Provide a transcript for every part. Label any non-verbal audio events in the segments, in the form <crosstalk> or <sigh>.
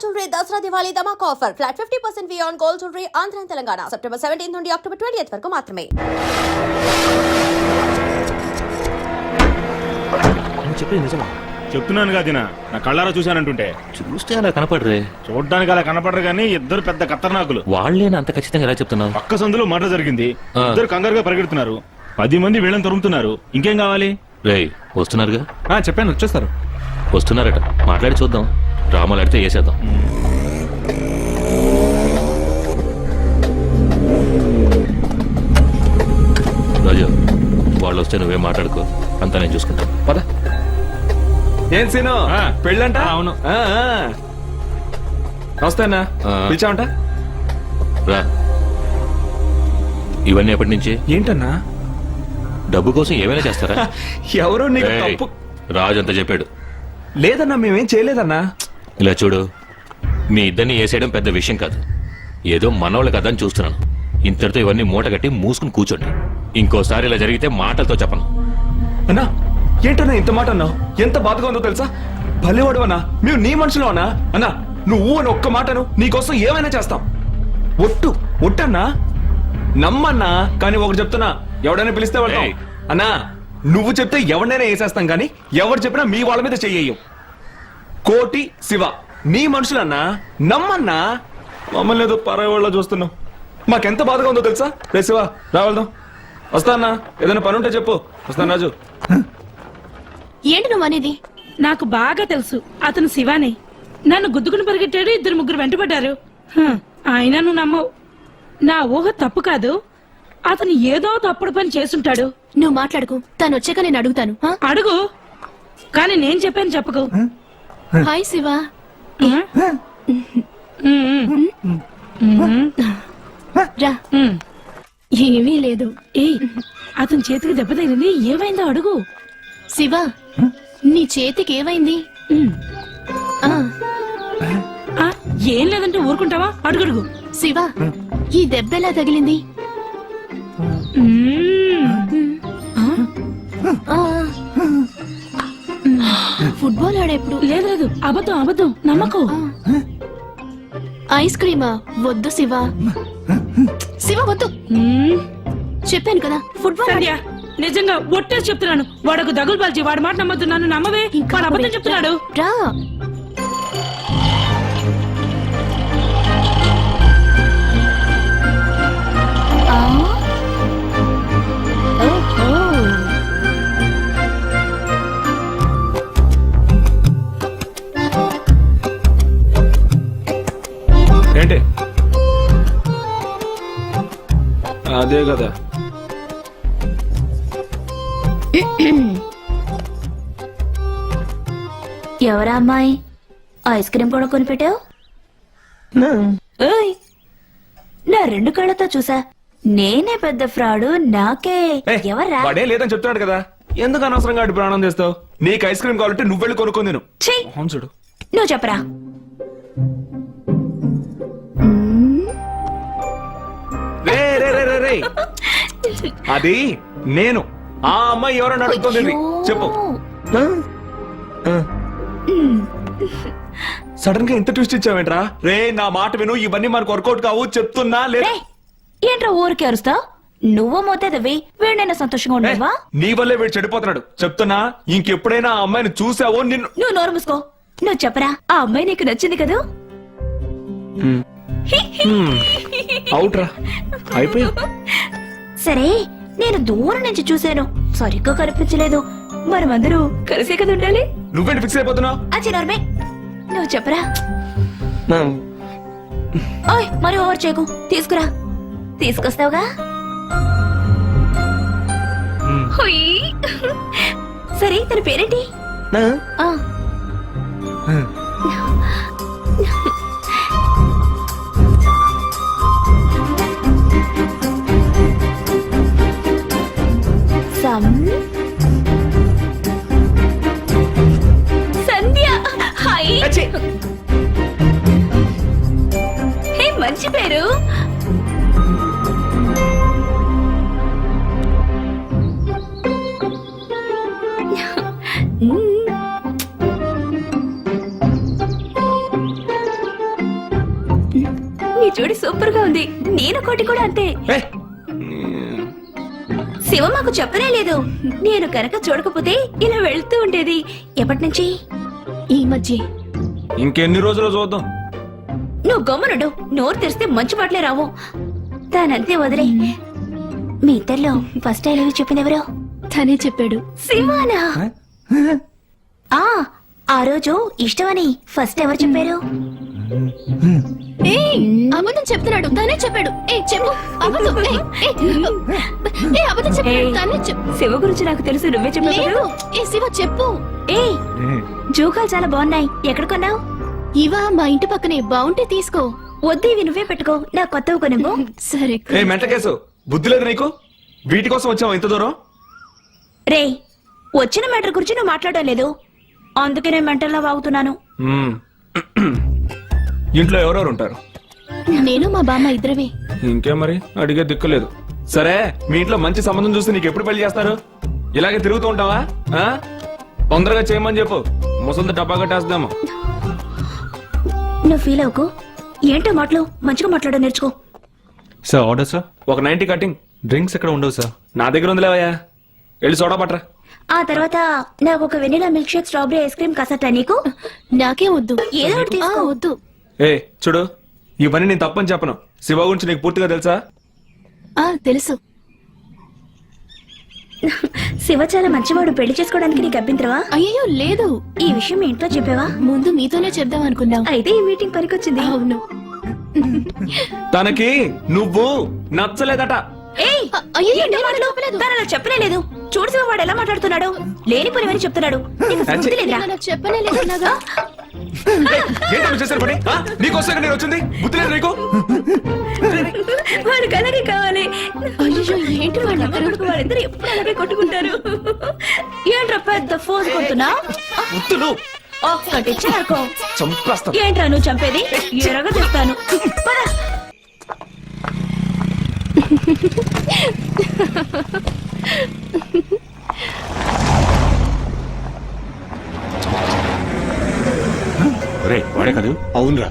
Jewellery Dasara Diwali ధమాక్ offer. Flat fifty percent on gold jewellery Andhra Telangana. September seventeen నుండి October twenty వరకు మాత్రమే. నువ్వు చెప్పేది నిజమా? చెప్తున్నాను కాదినా నా కళ్ళారా చూశానంటుంటే. చూస్తే అలా కనపడరే. చూడడానికి అలా కనపడరు కానీ ఇద్దరు పెద్ద ఖతర్నాకులు వాళ్ళేనా అంత ఖచ్చితంగా ఎలా చెప్తున్నావు పక్క సందులో మర్డర్ జరిగింది. ఆ. ఇద్దరు కంగారుగా పరిగెడుతున్నారు. పది మంది వీళ్ళని తరుముతున్నారు. ఇంకేం కావాలి? రేయ్ వస్తున్నారుగా? ఆ, చెప్పాను వచ్చేస్తారు. వస్తున్నారట. మాట్లాడి చూద్దాం. డ్రామాలు ఆడితే వేసేద్దాం. రాజు వాళ్ళు వస్తే నువ్వేం మాట్లాడుకో. అంతా నేను చూసుకుంటాను. పద. ఏం సీను? ఆ. పెళ్ళంట? అవును. ఆ. పిలిచావంట? రా. ఇవన్నీ ఎప్పటి నుంచి? ఏంటన్నా? డబ్బు కోసం ఏమైనా చేస్తారా? <laughs> ఎవరో నీకు ఏయ్, తప్పు? రాజు అంతా చెప్పాడు. లేదన్నా మేమేం చేయలేదన్నా? ఇలా చూడు మీ ఇద్దరిని వేసేయడం పెద్ద విషయం కాదు. ఏదో మనోళ్ళ కదా అని చూస్తున్నాను. ఇంతటితో ఇవన్నీ మూట కట్టి మూసుకుని కూర్చోండి. ఇంకోసారి ఇలా జరిగితే మాటలతో చెప్పను. అన్నా ఏంటన్నా ఇంత మాట అన్నావు? ఎంత బాధగా ఉందో తెలుసా? భలేవాడు అన్నా మేము నీ మనుషులు అన్నా అన్నా నువ్వు అని ఒక్క మాటను నీకోసం ఏమైనా చేస్తాం? ఒట్టు ఒట్టన్నా? నమ్మన్నా? కానీ ఒకటి చెప్తున్నా ఎవడైనా పిలిస్తే వెళ్తాం. ఏయ్. అన్నా నువ్వు చెప్తే ఎవరినైనా వేసేస్తాం కానీ ఎవరు చెప్పినా మీ వాళ్ళ మీద చెయ్యం కోటి శివ. నీ మనుషులన్నా నమ్మన్నా? మమ్మల్ని ఏదో పరాయి వాళ్ళ చూస్తున్నావు. మాకెంత బాధగా ఉందో తెలుసా? రే శివ రావల్దాం వస్తా అన్నా ఏదైనా పని ఉంటే చెప్పు వస్తాను రాజు. ఏంటి నువ్వు అనేది? నాకు బాగా తెలుసు అతను శివాని. నన్ను గుద్దుకుని పరిగెట్టాడు ఇద్దరు ముగ్గురు వెంటబడ్డారు హ, అయినా నువ్వు నమ్మవు. నా ఊహ తప్పు కాదు. అతను ఏదో తప్పుడు పని చేసుంటాడు నువ్వు మాట్లాడుకు తను వచ్చాక నేను అడుగుతాను ఆ? అడుగు. కానీ నేను చెప్పాను చెప్పకు. హాయ్ శివ. రా. ఏమీ లేదు. ఏయ్ అతని చేతికి దెబ్బ తగిలింది. ఏమైందో అడుగు. శివ నీ చేతికి ఏమైంది? ఉమ్. ఆ, ఆ, ఏం లేదంటే ఊరుకుంటావా? అడుగడుగు శివ ఈ దెబ్బ ఎలా తగిలింది. ఆ, ఫుట్బాల్ ఆడేప్పుడు. లేదు లేదు. అబద్ధం అబద్ధం. నమ్మకు. ఐస్ క్రీమా వద్దు శివ. శివ వద్దు. చెప్పాను కదా ఫుట్బాల్ ఆడే- సంధ్య నిజంగా ఒట్టేసి చెప్తున్నాను. వాడొక దగులు పాల్చి వాడి మాట నమ్మద్దు. నన్ను నమ్మవే. వాడు అబద్ధం. చెప్తున్నాడు. రా. ఆ? అదే కదా. ఎవరా అమ్మాయి? ఐస్ క్రీమ్ కూడా కొనిపెట్టావు? ఓయ్ నా రెండు కళ్ళతో చూసా. నేనే పెద్ద ఫ్రాడు నాకే. ఏయ్, ఎవరా వాడే లేదని చెప్తున్నాడు కదా. ఎందుకు అనవసరంగా అటు ప్రాణం చేస్తావు నీకు ఐస్ క్రీమ్ కావాలంటే నువ్వు వెళ్ళి కొనుక్కొని నేను ఛీ, అవును చూడు. నువ్వు చెప్పరా? అది నేను. ఆ అమ్మాయి ఎవరని అడుగుతుంది. చెప్పు. సడన్గా ఇంత ట్విస్ట్ ఇచ్చావేంట్రా? రే నా మాట విను ఇవన్నీ మనకు వర్కౌట్ కావు చెప్తున్నా లేదా? ఏంట్రా ఊరికి అరుస్తావు నువ్వు మోతేదవి వీడినైనా సంతోషంగా ఉండవా? నీ వల్లే వీడు చెడిపోతున్నాడు. చెప్తున్నా ఇంకెప్పుడైనా ఆ అమ్మాయిని చూసావో నిన్ను? నువ్వు నోరు మూసుకో. నువ్వు చెప్పరా ఆ అమ్మాయి నీకు నచ్చింది కదూ? అవుట్ రా. అయిపోయి. సరే నేను దూరం నుంచి చూశాను. సరిగ్గా కనిపించలేదు. మనమందరూ కలిసే కదా ఉండాలి? నువ్వేంటి ఫిక్స్ అయిపోతున్నావు? అచ్చి నోర్మే. నువ్వు చెప్పరా? ఓయ్ మరి ఓవర్ చేయకు. తీసుకురా. తీసుకొస్తావుగా? హుయ్. సరే తన పేరేంటి? పేరు మీ జోడి సూపర్గా ఉంది. నేను కోటి కూడా అంతే. శివ మాకు చెప్పనే లేదు. నేను కనుక చూడకపోతే ఇలా వెళ్తూ ఉండేది. ఎప్పటి నుంచి? ఈ మధ్య. ఇంకెన్ని రోజులు చూద్దాం. నువ్వు గమ్మునుడు. నోరు తెరిస్తే మంచి మాటలే రావు. తానంతే వదిలే. మీ ఇద్దరిలో ఫస్ట్ ఐ లవ్ యూ చెప్పింది ఎవరు? తనే చెప్పాడు. శివానా ఆ ఆ రోజు ఇష్టమని ఫస్ట్ ఎవరు చెప్పారు? ఏ అబద్ధం చెప్తున్నాడు. తనే చెప్పాడు. ఏ చెప్పు. అబద్ధం. ఏ, ఏ, ఏ అబద్ధం చెప్పాడు. తనే చెప్పు. శివ గురించి నాకు తెలుసు. నువ్వే చెప్పావు లేదు. ఏ శివ చెప్పు. ఏ జూకాలు చాలా బాగున్నాయి. ఎక్కడ కొన్నావు? ఇవా మా ఇంటి పక్కనే బాగుంటే తీసుకో. వద్దు ఇవి నువ్వే పెట్టుకో. నా కొత్తవి కొనివ్వు <laughs> సరే ఏ మెంట కేసు బుద్ధి లేదు నీకు? వీటి కోసం వచ్చావు ఇంత దూరం? రే వచ్చిన మ్యాటర్ గురించి నువ్వు మాట్లాడడం లేదు. అందుకే నేను మెంటల్లా వాగుతున్నాను. మ్మ్. <clears throat> ఇంట్లో ఎవరెవరు ఉంటారు? నేను మా బామ్మ ఇద్దరమే. ఇంకేం మరి? అడిగే దిక్కులేదు సరే మీ ఇంట్లో మంచి సంబంధం చూస్తే నీకు ఎప్పుడు పెళ్ళి చేస్తారు? ఇలాగే తిరుగుతూ ఉంటావా? ఆ? తొందరగా చేయమని చెప్పు. ముసలి డబ్బా కట్టేస్తాము. నువ్వు ఫీల్ అవ్వకు. ఏంటో మాటలు? మంచిగా మాట్లాడడం నేర్చుకో. సార్ ఆర్డర్ సార్ ఒక నైన్టీ కటింగ్. డ్రింక్స్ ఎక్కడ ఉండవు సార్ నా దగ్గర ఉందిలేవయ్యా వెళ్ళి సోడా పట్రా ఆ తర్వాత నాకు ఒక vanilla milk shake strawberry ice cream కసట నీకు? నాకే వద్దు. ఏదో ఒకటి తీసుకో. వద్దు. ఏ చూడు. ఇవన్నీ నేను తప్పని చెప్పను. శివ గురించి నీకు పూర్తిగా తెలుసా? ఆ తెలుసు. శివ చాలా మంచివాడు పెళ్ళి చేసుకోవడానికి నీకు అభ్యంతరవా అయ్యో లేదు. ఈ విషయం మీ ఇంట్లో చెప్పావా? ముందు మీతోనే చెప్దాం అనుకున్నాం. అయితే ఈ మీటింగ్ పనికొచ్చింది. అవును. తనకి నువ్వు నచ్చలేదట. చెప్పలేదు. అలా చెప్పనే లేదు వాడు ఎలా మాట్లాడుతున్నాడు? లేని పని చెప్తున్నాడు? నేను చెప్పనే లేదన్నాగా ఏంటి నువ్వు చేశారు పని? ఆ? నీకోసం నేను వచ్చింది? బుద్ధి లేదు నీకు? వాడికి అలాగే కావాలి. అయ్యో ఏంటి వాళ్ళందరూ కొడుకు వాళ్ళిద్దరు ఎప్పుడు అలాగే కొట్టుకుంటారు? ఏంట్రా పెద్ద ఫోన్ కొడుతున్నా ముత్తులు ఒక్కటి చాకో చంపేస్తా ఏంట్రా నువ్వు చంపేది? ఎరగా చెప్తాను పద. రే వాడే కాదు. అవునరా.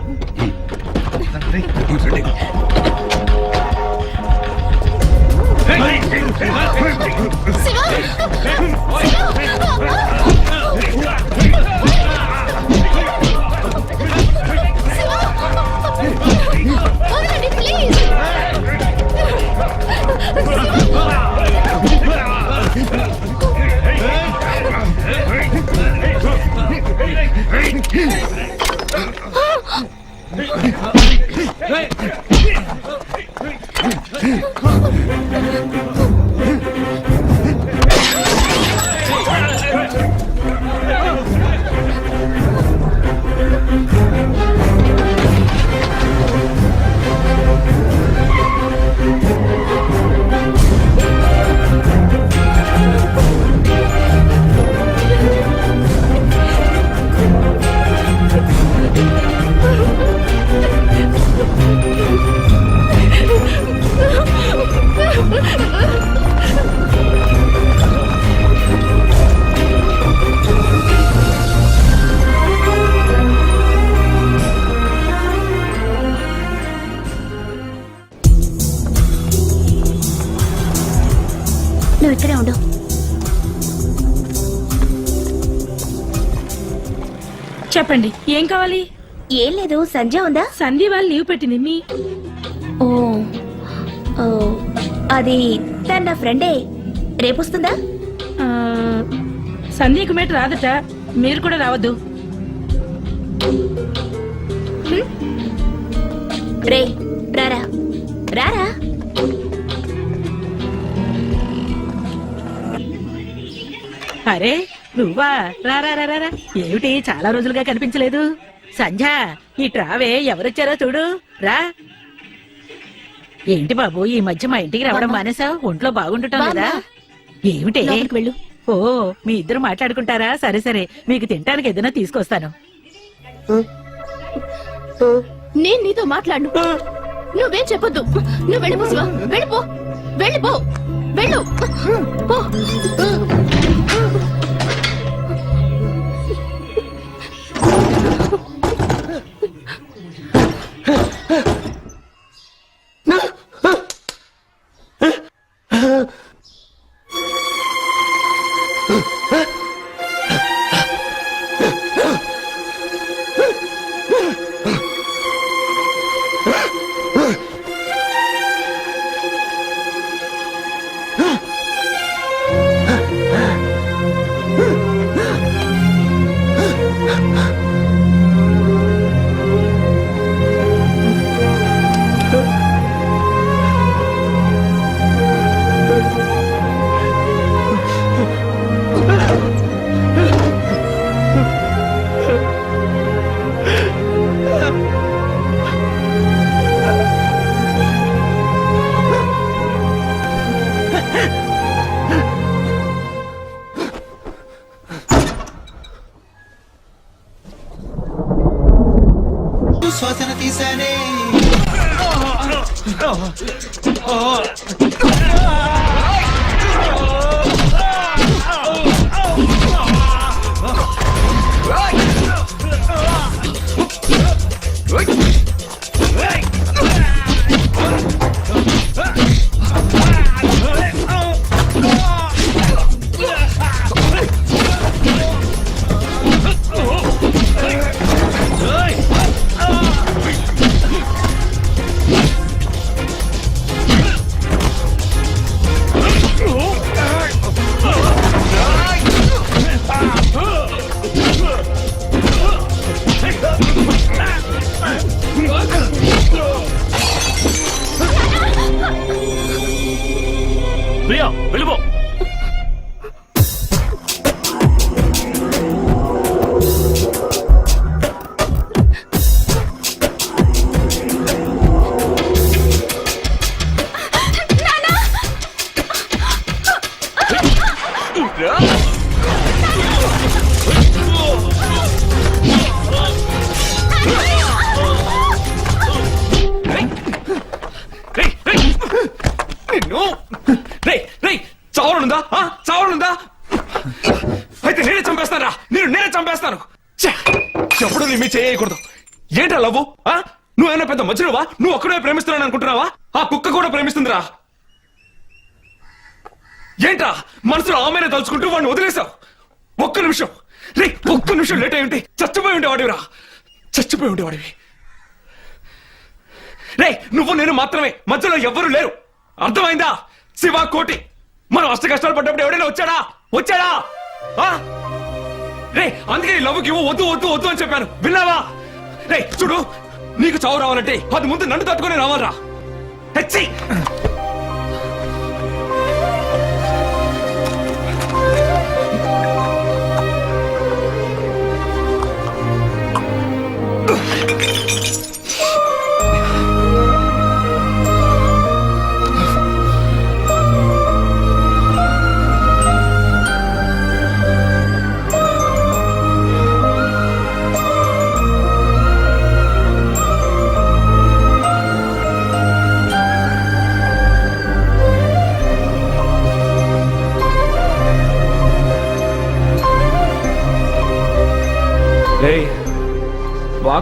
నువ్వు ఇక్కడే ఉండు. చెప్పండి ఏం కావాలి? ఏం లేదు సంధ్య ఉందా? సంధ్య వాళ్ళు లీవ్ పెట్టింది మీ ఓ ఓ అది తన నా ఫ్రెండే. రేపు వస్తుందా? ఆ, సంధ్యకు మేట రాదట మీరు కూడా రావద్దు. రే రారా? రారా? అరే నువ్వా? రారా రారా రా. ఏమిటి? చాలా రోజులుగా కనిపించలేదు. సంధ్య ఈ ట్రావే ఎవరొచ్చారో చూడు. రా. ఏంటి బాబు ఈ మధ్య మా ఇంటికి రావడం మానేసావు ఒంట్లో బాగుండటం లేదా? ఏమిటి? వెళ్ళు. ఓ మీ ఇద్దరు మాట్లాడుకుంటారా? సరే సరే. మీకు తినడానికి ఏదైనా తీసుకొస్తాను. నేను నీతో మాట్లాడు నువ్వేం చెప్పొద్దు. నువ్వు వెళ్ళిపో శివ. వెళ్ళిపో. వెళ్ళిపో. వెళ్ళు. పో. Ha ha ha! మధ్యలోవా నువ్వు ఒక్కడే ప్రేమిస్తున్నాను అనుకుంటున్నావా? ఆ కుక్క కూడా ప్రేమిస్తుందిరా. ఏంటా మనసులో ఆమెనే తలుచుకుంటూ వాడిని వదిలేశావు. ఒక్క నిమిషం. రే ఒక్క నిమిషం లేట్ అయి ఉంటే చచ్చిపోయి ఉండేవాడివిరా. చచ్చిపోయి ఉండేవాడివి. రే నువ్వు నేను మాత్రమే. మధ్యలో ఎవ్వరు లేరు. అర్థమైందా? శివ కోటి. మనం అష్ట కష్టాలు పడ్డప్పుడు ఎవడైనా వచ్చాడా? వచ్చాడా? ఆ? రే అందుకే లవ్కి వద్దు వద్దు వద్దు అని చెప్పాను. విన్నావా? రే చూడు నీకు చావు రావాలంటే అది ముందు నన్ను తట్టుకొని రావాలరా. హెచ్చి!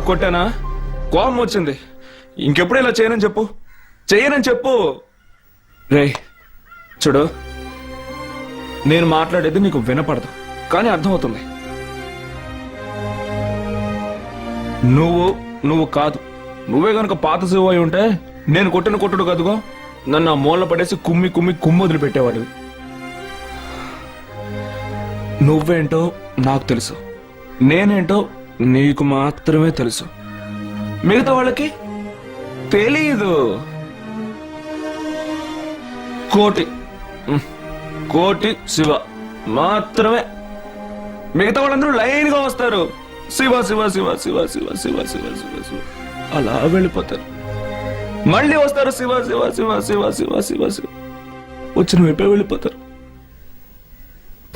కొట్టానా? కోపం వచ్చింది. ఇంకెప్పుడు ఇలా చేయనని చెప్పు. చేయనని చెప్పు. రే చూడు. నేను మాట్లాడేది నీకు వినపడదు కానీ అర్థమవుతుంది. నువ్వు నువ్వు కాదు. నువ్వే గనుక పాత శివ అయి ఉంటే నేను కొట్టిన కొట్టుడు కదుగో? నన్ను ఆ మూల పడేసి కుమ్మి కుమ్మి కుమ్మి వదిలిపెట్టేవాడివి. నువ్వేంటో నాకు తెలుసు. నేనేంటో నీకు మాత్రమే తెలుసు మిగతా వాళ్ళకి తెలీదు కోటి కోటి శివ మాత్రమే మిగతా వాళ్ళందరూ లైన్గా వస్తారు శివ శివ శివ శివ శివ శివ శివ శివ శివ అలా వెళ్ళిపోతారు మళ్ళీ వస్తారు శివ శివ శివ శివ శివ శివ శివ వచ్చిన వైపే వెళ్ళిపోతారు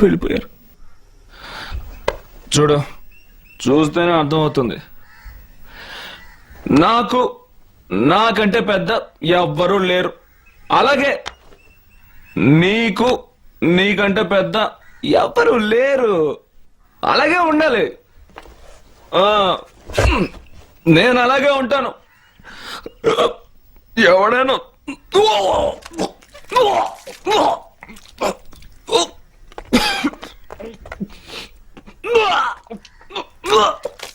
వెళ్ళిపోయారు చూడు చూస్తేనే అర్థమవుతుంది. నాకు నాకంటే పెద్ద ఎవ్వరూ లేరు. అలాగే నీకు నీకంటే పెద్ద ఎవ్వరూ లేరు. అలాగే ఉండాలి. నేను అలాగే ఉంటాను. ఎవడైనా う。